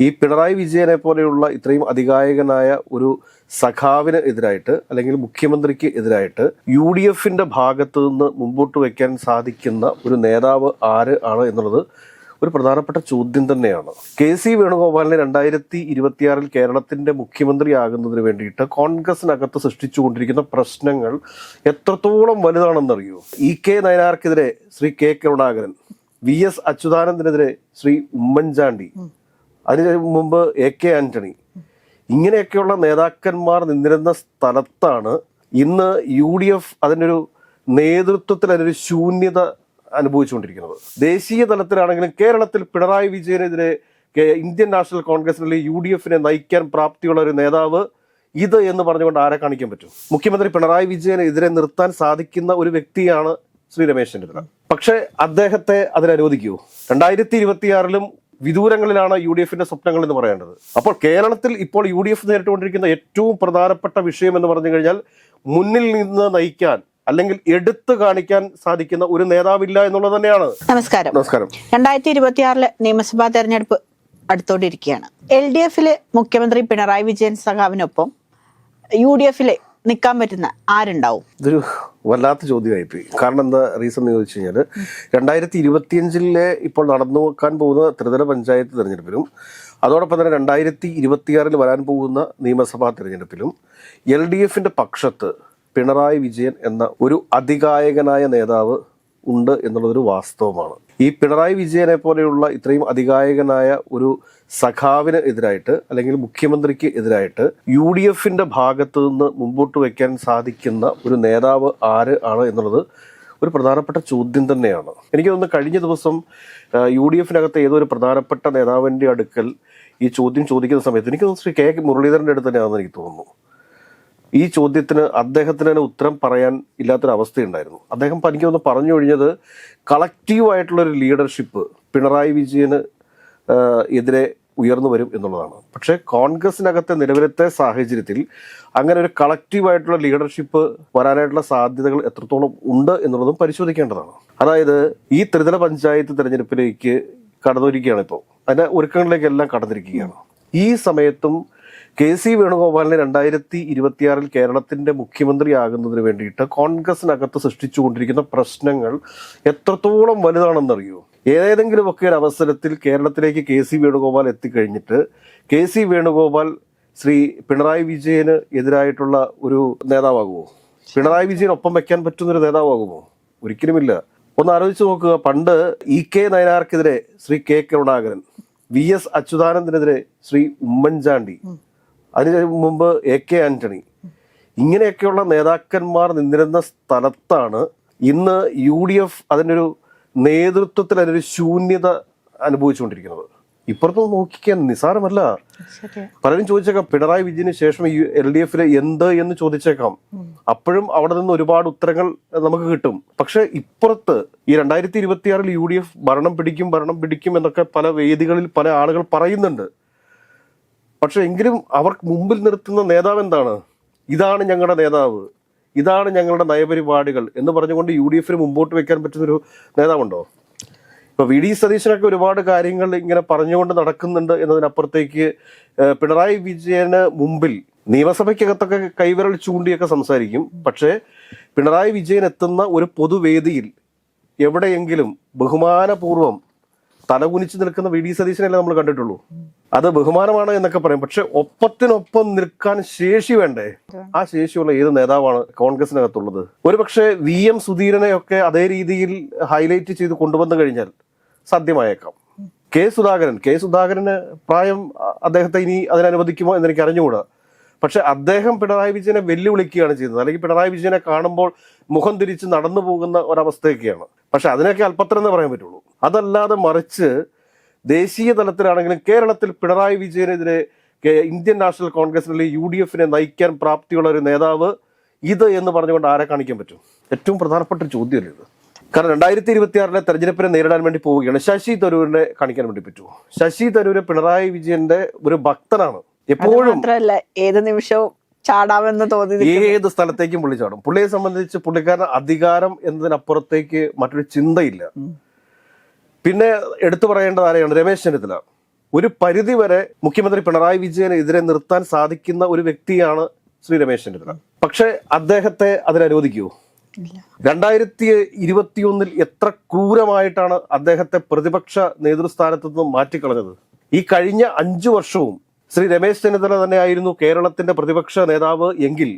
ഈ പിണറായി വിജയനെ പോലെയുള്ള ഇത്രയും അധികായകനായ ഒരു സഖാവിന് എതിരായിട്ട് അല്ലെങ്കിൽ മുഖ്യമന്ത്രിക്ക് എതിരായിട്ട് യു ഡി എഫിന്റെ ഭാഗത്ത് നിന്ന് മുമ്പോട്ട് വയ്ക്കാൻ സാധിക്കുന്ന ഒരു നേതാവ് ആര് ആണ് എന്നുള്ളത് ഒരു പ്രധാനപ്പെട്ട ചോദ്യം തന്നെയാണ്. കെ സി വേണുഗോപാലിനെ രണ്ടായിരത്തി ഇരുപത്തിയാറിൽ കേരളത്തിന്റെ മുഖ്യമന്ത്രിയാകുന്നതിന് വേണ്ടിയിട്ട് കോൺഗ്രസിനകത്ത് സൃഷ്ടിച്ചുകൊണ്ടിരിക്കുന്ന പ്രശ്നങ്ങൾ എത്രത്തോളം വലുതാണെന്നറിയോ? E K നയനാർക്കെതിരെ Shri K Karunakaran V S അച്യുതാനന്ദനെതിരെ Shri Oommen Chandy അതിന് മുമ്പ് എ കെ ആന്റണി. ഇങ്ങനെയൊക്കെയുള്ള നേതാക്കന്മാർ നിന്നിരുന്ന സ്ഥലത്താണ് ഇന്ന് യു ഡി എഫ് അതിന്റെ ഒരു നേതൃത്വത്തിൽ അതിനൊരു ശൂന്യത അനുഭവിച്ചുകൊണ്ടിരിക്കുന്നത്. ദേശീയ തലത്തിലാണെങ്കിലും കേരളത്തിൽ പിണറായി വിജയനെതിരെ ഇന്ത്യൻ നാഷണൽ കോൺഗ്രസിനുള്ള യു ഡി എഫിനെ നയിക്കാൻ പ്രാപ്തിയുള്ള ഒരു നേതാവ് ഇത് എന്ന് പറഞ്ഞുകൊണ്ട് ആരെ കാണിക്കാൻ പറ്റും? മുഖ്യമന്ത്രി പിണറായി വിജയനെ എതിരെ നിർത്താൻ സാധിക്കുന്ന ഒരു വ്യക്തിയാണ് ശ്രീ രമേശ് ചെന്നിത്തല. പക്ഷേ അദ്ദേഹത്തെ അതിനനുവദിക്കൂ രണ്ടായിരത്തി ഇരുപത്തിയാറിലും വിദൂരങ്ങളിലാണ് യു ഡി എഫിന്റെ സ്വപ്നങ്ങൾ എന്ന് പറയേണ്ടത്. അപ്പോൾ കേരളത്തിൽ ഇപ്പോൾ യു ഡി എഫ് നേരിട്ടുകൊണ്ടിരിക്കുന്ന ഏറ്റവും പ്രധാനപ്പെട്ട വിഷയം എന്ന് പറഞ്ഞു കഴിഞ്ഞാൽ മുന്നിൽ നിന്ന് നയിക്കാൻ അല്ലെങ്കിൽ എടുത്തു കാണിക്കാൻ സാധിക്കുന്ന ഒരു നേതാവില്ല എന്നുള്ളത് തന്നെയാണ്. നമസ്കാരം. നമസ്കാരം. രണ്ടായിരത്തി ഇരുപത്തിയാറിലെ നിയമസഭാ തെരഞ്ഞെടുപ്പ് അടുത്തോണ്ടിരിക്കുകയാണ്. എൽ ഡി എഫിലെ മുഖ്യമന്ത്രി പിണറായി വിജയൻ സഖാവിനൊപ്പം യു ഡി എഫിൽ നിൽക്കാൻ പറ്റുന്ന ആരുണ്ടാവും? ഇതൊരു വല്ലാത്ത ചോദ്യമായി ചോദ്യമായിപ്പോയി. കാരണം എന്താ റീസൺ എന്ന് ചോദിച്ചു കഴിഞ്ഞാൽ രണ്ടായിരത്തി ഇരുപത്തിയഞ്ചിലെ ഇപ്പോൾ നടന്നു വെക്കാൻ പോകുന്ന ത്രിതല പഞ്ചായത്ത് തിരഞ്ഞെടുപ്പിലും അതോടൊപ്പം തന്നെ രണ്ടായിരത്തി ഇരുപത്തിയാറിൽ വരാൻ പോകുന്ന നിയമസഭാ തിരഞ്ഞെടുപ്പിലും എൽ ഡി എഫിന്റെ പക്ഷത്ത് പിണറായി വിജയൻ എന്ന ഒരു അധികായകനായ നേതാവ് ഉണ്ട് എന്നുള്ളതൊരു വാസ്തവമാണ്. ഈ പിണറായി വിജയനെ പോലെയുള്ള ഇത്രയും അധികായകനായ ഒരു സഖാവിന് എതിരായിട്ട് അല്ലെങ്കിൽ മുഖ്യമന്ത്രിക്ക് എതിരായിട്ട് യു ഡി എഫിന്റെ ഭാഗത്ത് നിന്ന് മുമ്പോട്ട് വയ്ക്കാൻ സാധിക്കുന്ന ഒരു നേതാവ് ആര് ആണ് എന്നുള്ളത് ഒരു പ്രധാനപ്പെട്ട ചോദ്യം തന്നെയാണ്. എനിക്ക് തോന്നുന്നു കഴിഞ്ഞ ദിവസം യു ഡി എഫിനകത്ത് ഏതോ ഒരു പ്രധാനപ്പെട്ട നേതാവിന്റെ അടുക്കൽ ഈ ചോദ്യം ചോദിക്കുന്ന സമയത്ത് എനിക്ക് തോന്നുന്നു ശ്രീ കെ മുരളീധരന്റെ അടുത്ത് തന്നെയാണെന്ന് എനിക്ക് തോന്നുന്നു. ഈ ചോദ്യത്തിന് അദ്ദേഹത്തിന് തന്നെ ഉത്തരം പറയാൻ ഇല്ലാത്തൊരു അവസ്ഥയുണ്ടായിരുന്നു. അദ്ദേഹം ഒന്ന് പറഞ്ഞു കഴിഞ്ഞത് കളക്റ്റീവായിട്ടുള്ളൊരു ലീഡർഷിപ്പ് പിണറായി വിജയന് എതിരെ ഉയർന്നു വരും എന്നുള്ളതാണ്. പക്ഷേ കോൺഗ്രസിനകത്തെ നിലവിലത്തെ സാഹചര്യത്തിൽ അങ്ങനെ ഒരു കളക്റ്റീവായിട്ടുള്ള ലീഡർഷിപ്പ് വരാനായിട്ടുള്ള സാധ്യതകൾ എത്രത്തോളം ഉണ്ട് എന്നുള്ളതും പരിശോധിക്കേണ്ടതാണ്. അതായത് ഈ ത്രിതല പഞ്ചായത്ത് തെരഞ്ഞെടുപ്പിലേക്ക് കടന്നിരിക്കുകയാണ് ഇപ്പോൾ. അതിന്റെ ഒരുക്കങ്ങളിലേക്കെല്ലാം കടന്നിരിക്കുകയാണ്. ഈ സമയത്തും കെ സി വേണുഗോപാലിനെ രണ്ടായിരത്തി ഇരുപത്തിയാറിൽ കേരളത്തിന്റെ മുഖ്യമന്ത്രിയാകുന്നതിന് വേണ്ടിയിട്ട് കോൺഗ്രസിനകത്ത് സൃഷ്ടിച്ചുകൊണ്ടിരിക്കുന്ന പ്രശ്നങ്ങൾ എത്രത്തോളം വലുതാണെന്നറിയോ? ഏതെങ്കിലുമൊക്കെ ഒരു അവസരത്തിൽ കേരളത്തിലേക്ക് കെ സി വേണുഗോപാൽ എത്തിക്കഴിഞ്ഞിട്ട് കെ സി വേണുഗോപാൽ ശ്രീ പിണറായി വിജയന് എതിരായിട്ടുള്ള ഒരു നേതാവാകുമോ? പിണറായി വിജയൻ ഒപ്പം വെക്കാൻ പറ്റുന്ന ഒരു നേതാവാകുമോ? ഒരിക്കലുമില്ല. ഒന്ന് ആലോചിച്ച് നോക്കുക. പണ്ട് E K നയനാർക്കെതിരെ Shri K Karunakaran V S അച്യുതാനന്ദനെതിരെ Shri Oommen Chandy അതിന് മുമ്പ് എ കെ ആന്റണി. ഇങ്ങനെയൊക്കെയുള്ള നേതാക്കന്മാർ നിന്നിരുന്ന സ്ഥലത്താണ് ഇന്ന് യു ഡി എഫ് അതിന്റെ ഒരു നേതൃത്വത്തിൽ അതിനൊരു ശൂന്യത അനുഭവിച്ചുകൊണ്ടിരിക്കുന്നത്. ഇപ്പുറത്ത് നോക്കിക്കാൻ നിസാരമല്ല. പലരും ചോദിച്ചേക്കാം പിണറായി വിജയന് ശേഷം ഈ എൽ ഡി എഫിലെ എന്ത് എന്ന് ചോദിച്ചേക്കാം. അപ്പോഴും അവിടെ നിന്ന് ഒരുപാട് ഉത്തരങ്ങൾ നമുക്ക് കിട്ടും. പക്ഷെ ഇപ്പുറത്ത് ഈ രണ്ടായിരത്തി ഇരുപത്തിയാറിൽ യു ഡി എഫ് ഭരണം പിടിക്കും ഭരണം പിടിക്കും എന്നൊക്കെ പല വേദികളിൽ പല ആളുകൾ പറയുന്നുണ്ട്. പക്ഷെ എങ്കിലും അവർക്ക് മുമ്പിൽ നിർത്തുന്ന നേതാവ് എന്താണ്? ഇതാണ് ഞങ്ങളുടെ നേതാവ്. ഇതാണ് ഞങ്ങളുടെ നയപരിപാടികൾ എന്ന് പറഞ്ഞുകൊണ്ട് യു ഡി എഫിന് മുമ്പോട്ട് വെക്കാൻ പറ്റുന്നൊരു നേതാവുണ്ടോ? ഇപ്പൊ വി ഡി സതീശനൊക്കെ ഒരുപാട് കാര്യങ്ങൾ ഇങ്ങനെ പറഞ്ഞുകൊണ്ട് നടക്കുന്നുണ്ട് എന്നതിനപ്പുറത്തേക്ക് പിണറായി വിജയന് മുമ്പിൽ നിയമസഭയ്ക്കകത്തൊക്കെ കൈവിരൽ ചൂണ്ടിയൊക്കെ സംസാരിക്കും. പക്ഷേ പിണറായി വിജയൻ എത്തുന്ന ഒരു പൊതുവേദിയിൽ എവിടെയെങ്കിലും ബഹുമാനപൂർവം തലകുനിച്ച് നിൽക്കുന്ന വി ഡി സതീശനല്ലേ നമ്മൾ കണ്ടിട്ടുള്ളൂ. അത് ബഹുമാനമാണ് എന്നൊക്കെ പറയും. പക്ഷെ ഒപ്പത്തിനൊപ്പം നിൽക്കാൻ ശേഷി വേണ്ടേ? ആ ശേഷിയുള്ള ഏത് നേതാവാണ് കോൺഗ്രസിനകത്തുള്ളത്? ഒരുപക്ഷെ വി എം സുധീരനെയൊക്കെ അതേ രീതിയിൽ ഹൈലൈറ്റ് ചെയ്ത് കൊണ്ടുവന്നു കഴിഞ്ഞാൽ സാധ്യമായേക്കാം. കെ സുധാകരൻ. കെ സുധാകരന് പ്രായം അദ്ദേഹത്തെ ഇനി അതിനനുവദിക്കുമോ എന്ന് എനിക്ക് അറിഞ്ഞുകൂടാ. പക്ഷെ അദ്ദേഹം പിണറായി വിജയനെ വെല്ലുവിളിക്കുകയാണ് ചെയ്യുന്നത്. അല്ലെങ്കിൽ പിണറായി വിജയനെ കാണുമ്പോൾ മുഖം തിരിച്ച് നടന്നു പോകുന്ന ഒരവസ്ഥയൊക്കെയാണ്. പക്ഷെ അതിനൊക്കെ അല്പത്തരം എന്ന് പറയാൻ പറ്റുള്ളൂ. അതല്ലാതെ മറിച്ച് ദേശീയ തലത്തിലാണെങ്കിലും കേരളത്തിൽ പിണറായി വിജയനെതിരെ ഇന്ത്യൻ നാഷണൽ കോൺഗ്രസിലെ യു ഡി എഫിനെ നയിക്കാൻ പ്രാപ്തിയുള്ള ഒരു നേതാവ് ഇത് എന്ന് പറഞ്ഞുകൊണ്ട് ആരെ കാണിക്കാൻ പറ്റും? ഏറ്റവും പ്രധാനപ്പെട്ട ഒരു ചോദ്യമല്ലേ ഇത്. കാരണം രണ്ടായിരത്തി ഇരുപത്തിയാറിലെ തെരഞ്ഞെടുപ്പിനെ നേരിടാൻ വേണ്ടി പോവുകയാണ്. ശശി തരൂരിനെ കാണിക്കാൻ വേണ്ടി പറ്റുമോ ശശി തരൂര് പിണറായി വിജയന്റെ ഒരു ഭക്തനാണ്. എപ്പോഴും ഏത് നിമിഷവും ചാടാമെന്ന് തോന്നി ഏത് സ്ഥലത്തേക്കും പുള്ളി ചാടും. പുള്ളിയെ സംബന്ധിച്ച് പുള്ളിക്കാരൻ അധികാരം എന്നതിനപ്പുറത്തേക്ക് മറ്റൊരു ചിന്തയില്ല. പിന്നെ എടുത്തു പറയേണ്ടത് ആരെയാണ്? രമേശ് ചെന്നിത്തല. ഒരു പരിധി വരെ മുഖ്യമന്ത്രി പിണറായി വിജയനെതിരെ നിർത്താൻ സാധിക്കുന്ന ഒരു വ്യക്തിയാണ് ശ്രീ രമേശ് ചെന്നിത്തല. പക്ഷെ അദ്ദേഹത്തെ അതിനനുവദിക്കുമോ ഇല്ല. രണ്ടായിരത്തി ഇരുപത്തിയൊന്നിൽ എത്ര ക്രൂരമായിട്ടാണ് അദ്ദേഹത്തെ പ്രതിപക്ഷ നേതൃസ്ഥാനത്ത് നിന്ന് മാറ്റിക്കളഞ്ഞത്? ഈ കഴിഞ്ഞ അഞ്ചു വർഷവും ശ്രീ രമേശ് ചെന്നിത്തല തന്നെയായിരുന്നു കേരളത്തിന്റെ പ്രതിപക്ഷ നേതാവ് എങ്കിൽ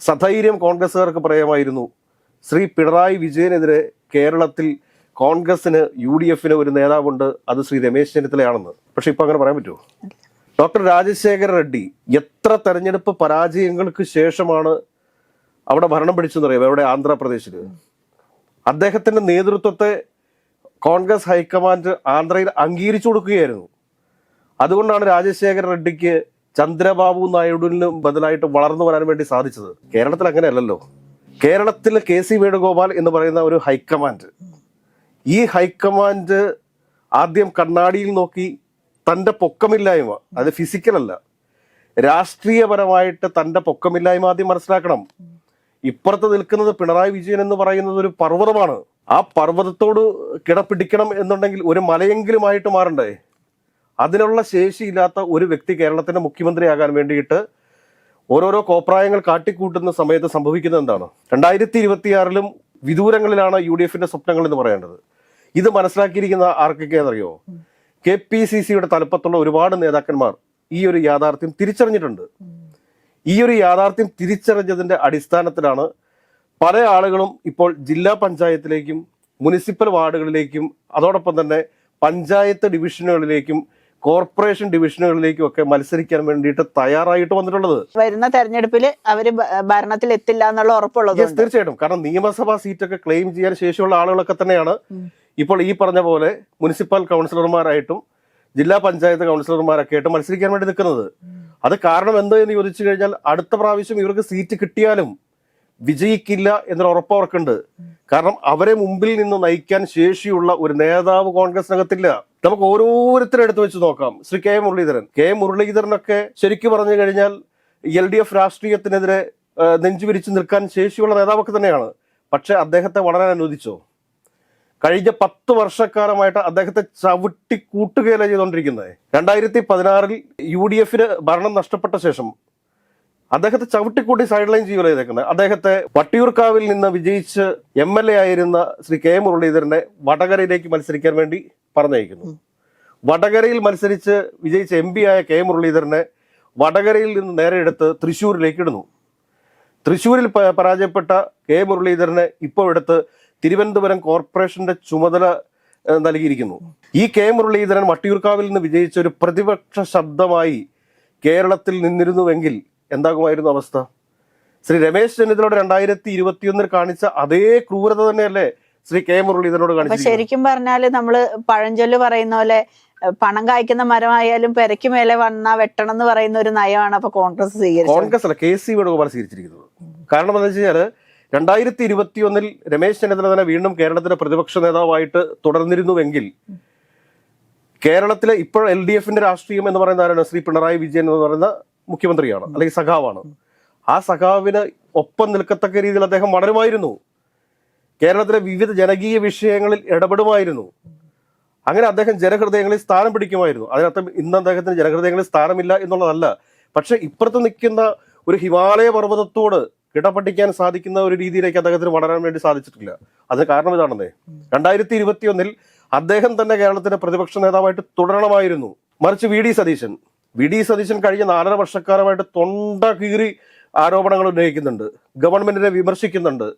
സധൈര്യം കോൺഗ്രസുകാർക്ക് പറയാമായിരുന്നു ശ്രീ പിണറായി വിജയനെതിരെ കേരളത്തിൽ കോൺഗ്രസിന് യു ഡി എഫിന് ഒരു നേതാവുണ്ട് അത് ശ്രീ രമേശ് ചെന്നിത്തലയാണെന്ന്. പക്ഷെ ഇപ്പൊ അങ്ങനെ പറയാൻ പറ്റുമോ? ഡോക്ടർ രാജശേഖര റെഡ്ഡി എത്ര തെരഞ്ഞെടുപ്പ് പരാജയങ്ങൾക്ക് ശേഷമാണ് അവിടെ ഭരണം പിടിച്ചെന്നറിയാം അവിടെ ആന്ധ്രാപ്രദേശിൽ അദ്ദേഹത്തിന്റെ നേതൃത്വത്തെ കോൺഗ്രസ് ഹൈക്കമാൻഡ് ആന്ധ്രയിൽ അംഗീകരിച്ചു കൊടുക്കുകയായിരുന്നു. അതുകൊണ്ടാണ് രാജശേഖര റെഡ്ഡിക്ക് ചന്ദ്രബാബു നായിഡുവിന് ബദലായിട്ട് വളർന്നു വരാൻ വേണ്ടി സാധിച്ചത്. കേരളത്തിൽ അങ്ങനെയല്ലല്ലോ. കേരളത്തിൽ കെ സി വേണുഗോപാൽ എന്ന് പറയുന്ന ഒരു ഹൈക്കമാൻഡ്. ഈ ഹൈക്കമാൻഡ് ആദ്യം കണ്ണാടിയിൽ നോക്കി തന്റെ പൊക്കമില്ലായ്മ അത് ഫിസിക്കലല്ല രാഷ്ട്രീയപരമായിട്ട് തന്റെ പൊക്കമില്ലായ്മ ആദ്യം മനസ്സിലാക്കണം. ഇപ്പുറത്ത് നിൽക്കുന്നത് പിണറായി വിജയൻ എന്ന് പറയുന്നത് ഒരു പർവതമാണ്. ആ പർവതത്തോട് കിടപിടിക്കണം എന്നുണ്ടെങ്കിൽ ഒരു മലയെങ്കിലുമായിട്ട് മാറണ്ടേ? അതിനുള്ള ശേഷിയില്ലാത്ത ഒരു വ്യക്തി കേരളത്തിന്റെ മുഖ്യമന്ത്രിയാകാൻ വേണ്ടിയിട്ട് ഓരോരോ കോപ്രായങ്ങൾ കാട്ടിക്കൂട്ടുന്ന സമയത്ത് സംഭവിക്കുന്നത് എന്താണ്? രണ്ടായിരത്തി ഇരുപത്തിയാറിലും വിദൂരങ്ങളിലാണ് യു ഡി എഫിന്റെ സ്വപ്നങ്ങൾ എന്ന് പറയേണ്ടത്. ഇത് മനസ്സിലാക്കിയിരിക്കുന്ന ആർക്കൊക്കെ അറിയോ കെ പി സി സിയുടെ തലപ്പത്തുള്ള ഒരുപാട് നേതാക്കന്മാർ ഈ ഒരു യാഥാർത്ഥ്യം തിരിച്ചറിഞ്ഞിട്ടുണ്ട്. ഈ ഒരു യാഥാർത്ഥ്യം തിരിച്ചറിഞ്ഞതിന്റെ അടിസ്ഥാനത്തിലാണ് പല ആളുകളും ഇപ്പോൾ ജില്ലാ പഞ്ചായത്തിലേക്കും മുനിസിപ്പൽ വാർഡുകളിലേക്കും അതോടൊപ്പം തന്നെ പഞ്ചായത്ത് ഡിവിഷനുകളിലേക്കും കോർപ്പറേഷൻ ഡിവിഷനുകളിലേക്കും ഒക്കെ മത്സരിക്കാൻ വേണ്ടിയിട്ട് തയ്യാറായിട്ട് വന്നിട്ടുള്ളത്. വരുന്ന തെരഞ്ഞെടുപ്പിൽ അവർ ഭരണത്തിൽ എത്തില്ല എന്നുള്ള ഉറപ്പുള്ളത് തീർച്ചയായിട്ടും. കാരണം നിയമസഭാ സീറ്റൊക്കെ ക്ലെയിം ചെയ്യാൻ ശേഷിയുള്ള ആളുകളൊക്കെ തന്നെയാണ്. ഇപ്പോൾ ഈ പറഞ്ഞ പോലെ മുനിസിപ്പൽ കൗൺസിലർമാരായിട്ടും ജില്ലാ പഞ്ചായത്ത് കൗൺസിലർമാരൊക്കെ ആയിട്ട് മത്സരിക്കാൻ വേണ്ടി നിൽക്കുന്നത്. അത് കാരണം എന്തോ എന്ന് ചോദിച്ചു കഴിഞ്ഞാൽ അടുത്ത പ്രാവശ്യം ഇവർക്ക് സീറ്റ് കിട്ടിയാലും വിജയിക്കില്ല എന്നൊരു ഉറപ്പ് അവർക്കുണ്ട്. കാരണം അവരെ മുമ്പിൽ നിന്ന് നയിക്കാൻ ശേഷിയുള്ള ഒരു നേതാവ് കോൺഗ്രസിനകത്തില്ല. നമുക്ക് ഓരോരുത്തരും എടുത്തു വെച്ച് നോക്കാം. ശ്രീ കെ. മുരളീധരൻ. കെ. മുരളീധരനൊക്കെ ശരിക്കും പറഞ്ഞു കഴിഞ്ഞാൽ എൽ ഡി എഫ് രാഷ്ട്രീയത്തിനെതിരെ നെഞ്ചുവിരിച്ച് നിൽക്കാൻ ശേഷിയുള്ള നേതാവൊക്കെ തന്നെയാണ്. പക്ഷെ അദ്ദേഹത്തെ വളരാൻ അനുവദിച്ചോ? കഴിഞ്ഞ പത്ത് വർഷക്കാലമായിട്ട് അദ്ദേഹത്തെ ചവിട്ടി കൂട്ടുകയല്ല ചെയ്തുകൊണ്ടിരിക്കുന്നത് രണ്ടായിരത്തി പതിനാറിൽ യു ഡി എഫിന് ഭരണം നഷ്ടപ്പെട്ട ശേഷം അദ്ദേഹത്തെ ചവിട്ടിക്കൂട്ടി സൈഡ് ലൈൻ ചെയ്യുകയാണ് ചെയ്തേക്കുന്നത്? അദ്ദേഹത്തെ വട്ടിയൂർക്കാവിൽ നിന്ന് വിജയിച്ച് എം എൽ എ ആയിരുന്ന ശ്രീ കെ മുരളീധരനെ വടകരയിലേക്ക് മത്സരിക്കാൻ വേണ്ടി പറഞ്ഞയക്കുന്നു. വടകരയിൽ മത്സരിച്ച് വിജയിച്ച എം പി ആയ കെ മുരളീധരനെ വടകരയിൽ നിന്ന് നേരെ എടുത്ത് തൃശ്ശൂരിലേക്ക് ഇടുന്നു. തൃശ്ശൂരിൽ പരാജയപ്പെട്ട കെ മുരളീധരനെ ഇപ്പോൾ എടുത്ത് തിരുവനന്തപുരം കോർപ്പറേഷന്റെ ചുമതല നൽകിയിരിക്കുന്നു. ഈ കെ മുരളീധരൻ വട്ടിയൂർക്കാവിൽ നിന്ന് വിജയിച്ച ഒരു പ്രതിപക്ഷ ശബ്ദമായി കേരളത്തിൽ നിന്നിരുന്നുവെങ്കിൽ എന്താകുമായിരുന്നു അവസ്ഥ? ശ്രീ രമേശ് ചെന്നിത്തലോട് രണ്ടായിരത്തി ഇരുപത്തിയൊന്നിൽ കാണിച്ച അതേ ക്രൂരത തന്നെയല്ലേ ശ്രീ കെ മുരളീധരനോട് കാണിച്ചിരിക്കുന്നത്? ശരിക്കും പറഞ്ഞാൽ നമ്മൾ പഴഞ്ചൊല്ല് പറയുന്ന പോലെ പണം കായ്ക്കുന്ന മരമായാലും പെരയ്ക്ക് മേലെ വന്ന വെട്ടണം എന്ന് പറയുന്ന ഒരു നയമാണ് അപ്പൊ കോൺഗ്രസ് സ്വീകരിച്ചത്. കോൺഗ്രസ് അല്ല കെ സി വേണുഗോപാൽ സ്വീകരിച്ചിരിക്കുന്നത്. കാരണം എന്താ വെച്ച് രണ്ടായിരത്തി ഇരുപത്തി ഒന്നിൽ രമേശ് ചെന്നിത്തല തന്നെ വീണ്ടും കേരളത്തിലെ പ്രതിപക്ഷ നേതാവായിട്ട് തുടർന്നിരുന്നുവെങ്കിൽ കേരളത്തിലെ ഇപ്പോൾ എൽ ഡി എഫിന്റെ രാഷ്ട്രീയം എന്ന് പറയുന്ന ആരാണ്? ശ്രീ പിണറായി വിജയൻ എന്ന് പറയുന്ന മുഖ്യമന്ത്രിയാണ് അല്ലെങ്കിൽ സഖാവാണ്. ആ സഖാവിന് ഒപ്പം നിൽക്കത്തക്ക രീതിയിൽ അദ്ദേഹം വളരുമായിരുന്നു കേരളത്തിലെ വിവിധ ജനകീയ വിഷയങ്ങളിൽ ഇടപെടുമായിരുന്നു. അങ്ങനെ അദ്ദേഹം ജനഹൃദയങ്ങളിൽ സ്ഥാനം പിടിക്കുമായിരുന്നു. അതിനർത്ഥം ഇന്ന് അദ്ദേഹത്തിന് ജനഹൃദയങ്ങളിൽ സ്ഥാനമില്ല എന്നുള്ളതല്ല. പക്ഷെ ഇപ്പുറത്ത് നിൽക്കുന്ന ഒരു ഹിമാലയ പർവതത്തോട് കിടപഠിക്കാൻ സാധിക്കുന്ന ഒരു രീതിയിലേക്ക് അദ്ദേഹത്തിന് വളരാൻ വേണ്ടി സാധിച്ചിട്ടില്ല. അതിന് കാരണം ഇതാണെന്നേ. രണ്ടായിരത്തി ഇരുപത്തി ഒന്നിൽ അദ്ദേഹം തന്നെ കേരളത്തിന്റെ പ്രതിപക്ഷ നേതാവായിട്ട് തുടരണമായിരുന്നു. മറിച്ച് V D Satheesan. V D Satheesan കഴിഞ്ഞ നാലര വർഷക്കാലമായിട്ട് തൊണ്ട കീറി ആരോപണങ്ങൾ ഉന്നയിക്കുന്നുണ്ട്. ഗവൺമെന്റിനെ വിമർശിക്കുന്നുണ്ട്.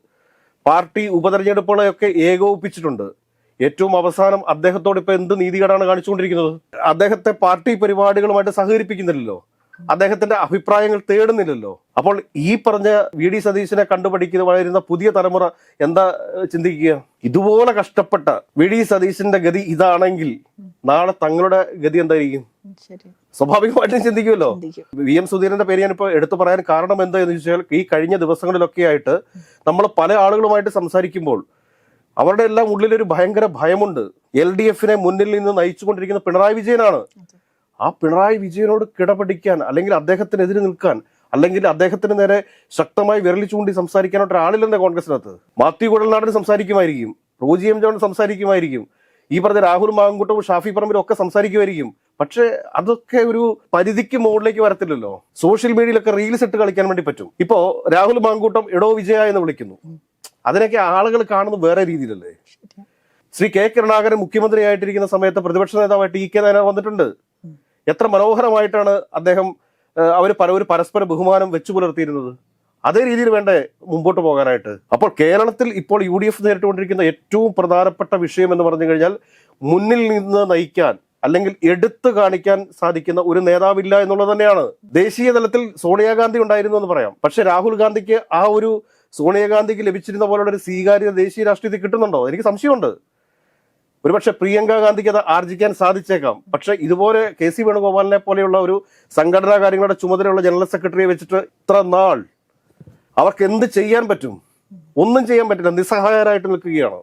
പാർട്ടി ഉപതെരഞ്ഞെടുപ്പുകളെയൊക്കെ ഏകോപിപ്പിച്ചിട്ടുണ്ട്. ഏറ്റവും അവസാനം അദ്ദേഹത്തോട് ഇപ്പൊ എന്ത് നീതികേടാണ് കാണിച്ചുകൊണ്ടിരിക്കുന്നത്? അദ്ദേഹത്തെ പാർട്ടി പരിപാടികളുമായിട്ട് സഹകരിപ്പിക്കുന്നില്ലല്ലോ. അദ്ദേഹത്തിന്റെ അഭിപ്രായങ്ങൾ തേടുന്നില്ലല്ലോ. അപ്പോൾ ഈ പറഞ്ഞ വി ഡി സതീശനെ കണ്ടുപഠിക്കുന്ന വളരുന്ന പുതിയ തലമുറ എന്താ ചിന്തിക്കുക? ഇതുപോലെ കഷ്ടപ്പെട്ട വി ഡി സതീശന്റെ ഗതി ഇതാണെങ്കിൽ നാളെ തങ്ങളുടെ ഗതി എന്തായിരിക്കും? സ്വാഭാവികമായിട്ടും ചിന്തിക്കുമല്ലോ. ചിന്തിക്കും. വി എം സുധീരന്റെ പേര് ഞാനിപ്പോ എടുത്തു പറയാൻ കാരണം എന്താ എന്ന് ചോദിച്ചാൽ ഈ കഴിഞ്ഞ ദിവസങ്ങളിലൊക്കെ ആയിട്ട് നമ്മൾ പല ആളുകളുമായിട്ട് സംസാരിക്കുമ്പോൾ അവരുടെ എല്ലാം ഉള്ളിൽ ഒരു ഭയങ്കര ഭയമുണ്ട്. എൽ ഡി എഫിനെ മുന്നിൽ നിന്ന് നയിച്ചുകൊണ്ടിരിക്കുന്ന പിണറായി വിജയനാണ്. ആ പിണറായി വിജയനോട് കിടപിടിക്കാൻ അല്ലെങ്കിൽ അദ്ദേഹത്തിനെതിരെ നിൽക്കാൻ അല്ലെങ്കിൽ അദ്ദേഹത്തിന് നേരെ ശക്തമായി വിരലി ചൂണ്ടി സംസാരിക്കാനായിട്ട് ഒരാളില്ലെന്ന കോൺഗ്രസിനകത്ത്. മാത്യു കുഴൽനാടന് സംസാരിക്കുമായിരിക്കും. റോജി എം ജോൺ സംസാരിക്കുമായിരിക്കും. ഈ പറഞ്ഞ രാഹുൽ മാങ്കുട്ടവും ഷാഫി പറമ്പിലും ഒക്കെ സംസാരിക്കുമായിരിക്കും. പക്ഷേ അതൊക്കെ ഒരു പരിധിക്ക് മുകളിലേക്ക് വരത്തില്ലല്ലോ. സോഷ്യൽ മീഡിയയിലൊക്കെ റീൽസ് ഇട്ട് കളിക്കാൻ വേണ്ടി പറ്റും. ഇപ്പോ രാഹുൽ മാങ്കൂട്ടം എടോ വിജയ എന്ന് വിളിക്കുന്നു. അതിനൊക്കെ ആളുകൾ കാണുന്നത് വേറെ രീതിയിലല്ലേ? ശ്രീ കെ കരുണാകരൻ മുഖ്യമന്ത്രിയായിട്ടിരിക്കുന്ന സമയത്ത് പ്രതിപക്ഷ നേതാവായിട്ട് ഇ കെ നായനാർ വന്നിട്ടുണ്ട്. എത്ര മനോഹരമായിട്ടാണ് അദ്ദേഹം അവർ പല ഒരു പരസ്പര ബഹുമാനം വെച്ചു പുലർത്തിയിരുന്നത്. അതേ രീതിയിൽ വേണ്ടേ മുമ്പോട്ട് പോകാനായിട്ട്. അപ്പോൾ കേരളത്തിൽ ഇപ്പോൾ യു ഡി എഫ് നേരിട്ടുകൊണ്ടിരിക്കുന്ന ഏറ്റവും പ്രധാനപ്പെട്ട വിഷയം എന്ന് പറഞ്ഞു കഴിഞ്ഞാൽ മുന്നിൽ നിന്ന് നയിക്കാൻ അല്ലെങ്കിൽ എടുത്തു കാണിക്കാൻ സാധിക്കുന്ന ഒരു നേതാവില്ല എന്നുള്ളത് തന്നെയാണ്. ദേശീയ തലത്തിൽ സോണിയാഗാന്ധി ഉണ്ടായിരുന്നു എന്ന് പറയാം. പക്ഷെ രാഹുൽ ഗാന്ധിക്ക് ആ ഒരു സോണിയാഗാന്ധിക്ക് ലഭിച്ചിരുന്ന പോലുള്ള ഒരു സ്വീകാര്യത ദേശീയ രാഷ്ട്രീയത്തിൽ കിട്ടുന്നുണ്ടോ? എനിക്ക് സംശയമുണ്ട്. ഒരുപക്ഷെ പ്രിയങ്ക ഗാന്ധിക്ക് അത് ആർജിക്കാൻ സാധിച്ചേക്കാം. പക്ഷെ ഇതുപോലെ കെ സി വേണുഗോപാലിനെ പോലെയുള്ള ഒരു സംഘടനാ കാര്യങ്ങളുടെ ചുമതലയുള്ള ജനറൽ സെക്രട്ടറിയെ വെച്ചിട്ട് ഇത്ര നാൾ അവർക്ക് എന്ത് ചെയ്യാൻ പറ്റും? ഒന്നും ചെയ്യാൻ പറ്റില്ല. നിസ്സഹായരായിട്ട് നിൽക്കുകയാണ്.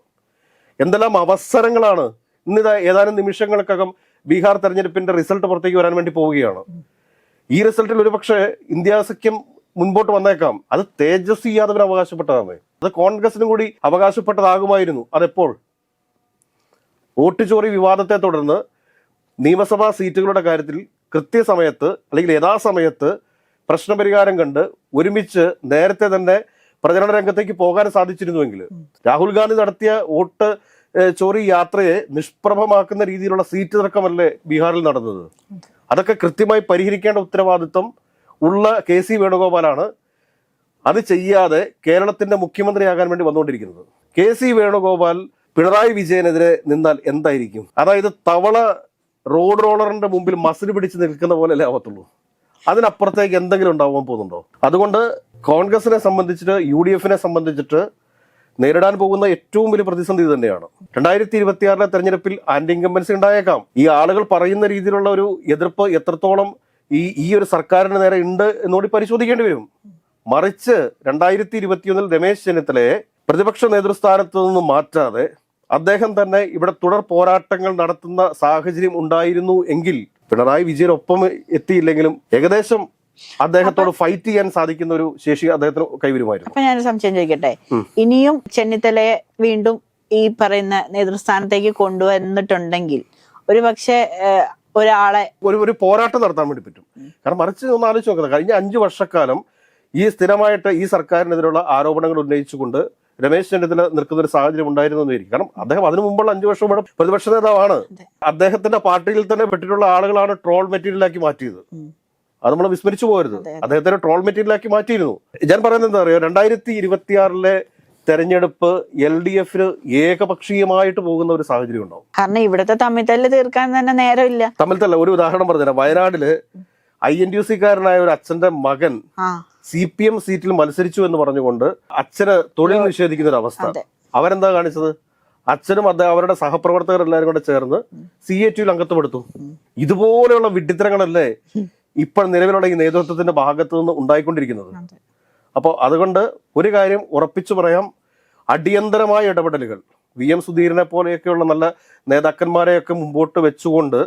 എന്തെല്ലാം അവസരങ്ങളാണ് ഇന്നിതാ ഏതാനും നിമിഷങ്ങൾക്കകം ബീഹാർ തെരഞ്ഞെടുപ്പിന്റെ റിസൾട്ട് പുറത്തേക്ക് വരാൻ വേണ്ടി പോവുകയാണ്. ഈ റിസൾട്ടിൽ ഒരുപക്ഷെ ഇന്ത്യ സഖ്യം മുൻപോട്ട് വന്നേക്കാം. അത് തേജസ്വി യാദവിന് അവകാശപ്പെട്ടതാണ്. അത് കോൺഗ്രസിനും കൂടി അവകാശപ്പെട്ടതാകുമായിരുന്നു. അതെപ്പോൾ? വോട്ട് ചോറി വിവാദത്തെ തുടർന്ന് നിയമസഭാ സീറ്റുകളുടെ കാര്യത്തിൽ കൃത്യസമയത്ത് അല്ലെങ്കിൽ യഥാസമയത്ത് പ്രശ്നപരിഹാരം കണ്ട് ഒരുമിച്ച് നേരത്തെ തന്നെ പ്രചരണ രംഗത്തേക്ക് പോകാൻ സാധിച്ചിരുന്നുവെങ്കിൽ രാഹുൽ ഗാന്ധി നടത്തിയ വോട്ട് ചോറി യാത്രയെ നിഷ്പ്രഭമാക്കുന്ന രീതിയിലുള്ള സീറ്റ് തർക്കമല്ലേ ബീഹാറിൽ നടന്നത്? അതൊക്കെ കൃത്യമായി പരിഹരിക്കേണ്ട ഉത്തരവാദിത്വം ഉള്ള കെ സി വേണുഗോപാലാണ്. അത് ചെയ്യാതെ കേരളത്തിന്റെ മുഖ്യമന്ത്രിയാകാൻ വേണ്ടി വന്നുകൊണ്ടിരിക്കുന്നത്. കെ സി വേണുഗോപാൽ പിണറായി വിജയനെതിരെ നിന്നാൽ എന്തായിരിക്കും? അതായത് തവള റോഡ് റോളറിന്റെ മുമ്പിൽ മസിൽ പിടിച്ച് നിൽക്കുന്ന പോലെ അല്ലേ ആവത്തുള്ളൂ. അതിനപ്പുറത്തേക്ക് എന്തെങ്കിലും ഉണ്ടാവാൻ പോകുന്നുണ്ടോ? അതുകൊണ്ട് കോൺഗ്രസിനെ സംബന്ധിച്ചിട്ട് യു ഡി എഫിനെ സംബന്ധിച്ചിട്ട് നേരിടാൻ പോകുന്ന ഏറ്റവും വലിയ പ്രതിസന്ധി തന്നെയാണ്. രണ്ടായിരത്തി ഇരുപത്തിയാറിലെ തെരഞ്ഞെടുപ്പിൽ ആന്റി ഇൻകമ്പൻസി ഉണ്ടായേക്കാം. ഈ ആളുകൾ പറയുന്ന രീതിയിലുള്ള ഒരു എതിർപ്പ് എത്രത്തോളം ഈ ഈ ഒരു സർക്കാരിന് നേരെ ഉണ്ട് എന്നുകൂടി പരിശോധിക്കേണ്ടി വരും. മറിച്ച് രണ്ടായിരത്തി ഇരുപത്തിയൊന്നിൽ രമേശ് ചെന്നിത്തലയെ പ്രതിപക്ഷ നേതൃസ്ഥാനത്ത് നിന്ന് മാറ്റാതെ അദ്ദേഹം തന്നെ ഇവിടെ തുടർ പോരാട്ടങ്ങൾ നടത്തുന്ന സാഹചര്യം ഉണ്ടായിരുന്നു എങ്കിൽ പിണറായി വിജയൻ ഒപ്പം എത്തിയില്ലെങ്കിലും ഏകദേശം അദ്ദേഹത്തോട് ഫൈറ്റ് ചെയ്യാൻ സാധിക്കുന്ന ഒരു ശേഷി അദ്ദേഹത്തിന് കൈവരുമായിരുന്നു. അപ്പൊ ഞാൻ സംശയം ചോദിക്കട്ടെ? ഇനിയും ചെന്നിത്തലയെ വീണ്ടും ഈ പറയുന്ന നേതൃസ്ഥാനത്തേക്ക് കൊണ്ടുവന്നിട്ടുണ്ടെങ്കിൽ ഒരു പക്ഷേ ഒരാളെ ഒരു ഒരു പോരാട്ടം നടത്താൻ വേണ്ടി പറ്റും. കാരണം മറിച്ച് ഒന്ന് ആലോചിച്ച് നോക്കുന്നത് കഴിഞ്ഞ അഞ്ചു വർഷക്കാലം ഈ സ്ഥിരമായിട്ട് ഈ സർക്കാരിനെതിരെയുള്ള ആരോപണങ്ങൾ ഉന്നയിച്ചുകൊണ്ട് രമേശ് ചെന്നിത്തല നിൽക്കുന്ന ഒരു സാഹചര്യം ഉണ്ടായിരുന്നു എന്നിരിക്കും കാരണം അദ്ദേഹം അതിനു മുമ്പുള്ള അഞ്ചു വർഷം ഇവിടെ പ്രതിപക്ഷ നേതാവാണ്. അദ്ദേഹത്തിന്റെ പാർട്ടിയിൽ തന്നെ പെട്ടിട്ടുള്ള ആളുകളാണ് ട്രോൾ മെറ്റീരിയലാക്കി മാറ്റിയത്. അത് നമ്മൾ വിസ്മരിച്ചു പോകരുത്. അതെ, അതെ. അദ്ദേഹത്തിന് ട്രോൾ മെറ്റീരിയലാക്കി മാറ്റിയിരുന്നു. ഞാൻ പറയുന്നത് എന്താ പറയുക രണ്ടായിരത്തി ഇരുപത്തിയാറിലെ തെരഞ്ഞെടുപ്പ് എൽ ഡി എഫിന് ഏകപക്ഷീയമായിട്ട് പോകുന്ന ഒരു സാഹചര്യം ഉണ്ടാവും. കാരണം ഇവിടുത്തെ തമ്മിത്തല്ല് തീർക്കാൻ തന്നെ നേരമില്ല. തമ്മിൽ തല്ല. ഒരു ഉദാഹരണം പറഞ്ഞുതരാം. വയനാടിൽ ഐ എൻ ഡി യു സിക്കാരനായ ഒരു അച്ഛന്റെ മകൻ സി പി എം സീറ്റിൽ മത്സരിച്ചു എന്ന് പറഞ്ഞുകൊണ്ട് അച്ഛന് തൊഴിൽ നിഷേധിക്കുന്ന ഒരു അവസ്ഥ. അവരെന്താ കാണിച്ചത്? അച്ഛനും അദ്ദേഹം അവരുടെ സഹപ്രവർത്തകർ എല്ലാവരും കൂടെ ചേർന്ന് സി എ ടിയിൽ അംഗത്വപ്പെടുത്തു. ഇതുപോലെയുള്ള വിഡിത്തരങ്ങളല്ലേ ഇപ്പോൾ നിലവിലുള്ള ഈ നേതൃത്വത്തിന്റെ ഭാഗത്തു നിന്ന് ഉണ്ടായിക്കൊണ്ടിരിക്കുന്നത്. അപ്പോൾ അതുകൊണ്ട് ഒരു കാര്യം ഉറപ്പിച്ചു പറയാം. അടിയന്തരമായ ഇടപെടലുകൾ. വി എം സുധീരനെ പോലെയൊക്കെയുള്ള നല്ല നേതാക്കന്മാരെയൊക്കെ മുമ്പോട്ട് വെച്ചുകൊണ്ട്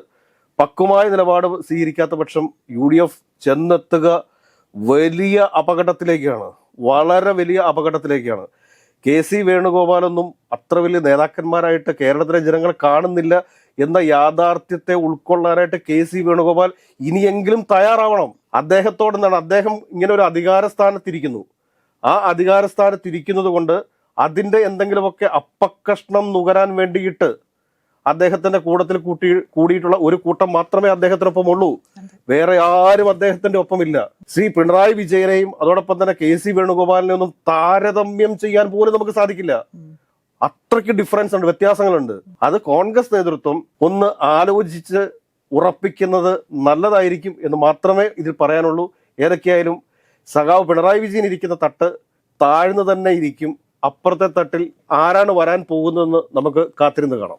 പക്വമായ നിലപാട് സ്വീകരിക്കാത്ത പക്ഷം യു ഡി എഫ് ചെന്നെത്തുക വലിയ അപകടത്തിലേക്കാണ്. വളരെ വലിയ അപകടത്തിലേക്കാണ്. കെ സി വേണുഗോപാലൊന്നും അത്ര വലിയ നേതാക്കന്മാരായിട്ട് കേരളത്തിലെ ജനങ്ങൾ കാണുന്നില്ല എന്ന യാഥാർത്ഥ്യത്തെ ഉൾക്കൊള്ളാനായിട്ട് കെ സി വേണുഗോപാൽ ഇനിയെങ്കിലും തയ്യാറാവണം. അദ്ദേഹത്തോട് എന്താണ് അദ്ദേഹം ഇങ്ങനെ ഒരു അധികാര സ്ഥാനത്തിരിക്കുന്നു ആ അധികാര സ്ഥാനത്തിരിക്കുന്നത് കൊണ്ട് അതിന്റെ എന്തെങ്കിലുമൊക്കെ അപ്പക്കഷ്ണം നുകരാൻ വേണ്ടിയിട്ട് അദ്ദേഹത്തിന്റെ കൂടത്തിൽ കൂട്ടി കൂടിയിട്ടുള്ള ഒരു കൂട്ടം മാത്രമേ അദ്ദേഹത്തിനൊപ്പം ഉള്ളൂ വേറെ ആരും അദ്ദേഹത്തിന്റെ ഒപ്പമില്ല. ശ്രീ പിണറായി വിജയനെയും അതോടൊപ്പം തന്നെ കെ സി വേണുഗോപാലിനെ ഒന്നും താരതമ്യം ചെയ്യാൻ പോലും നമുക്ക് സാധിക്കില്ല. അത്രയ്ക്ക് ഡിഫറൻസ് ഉണ്ട് വ്യത്യാസങ്ങളുണ്ട്. അത് കോൺഗ്രസ് നേതൃത്വം ഒന്ന് ആലോചിച്ച് ഉറപ്പിക്കുന്നത് നല്ലതായിരിക്കും എന്ന് മാത്രമേ ഇതിൽ പറയാനുള്ളൂ. ഏതൊക്കെയായാലും സഖാവ് പിണറായി വിജയൻ ഇരിക്കുന്ന തട്ട് താഴ്ന്നു തന്നെ ഇരിക്കും. അപ്പുറത്തെ തട്ടിൽ ആരാണ് വരാൻ പോകുന്നതെന്ന് നമുക്ക് കാത്തിരുന്ന് കാണാം.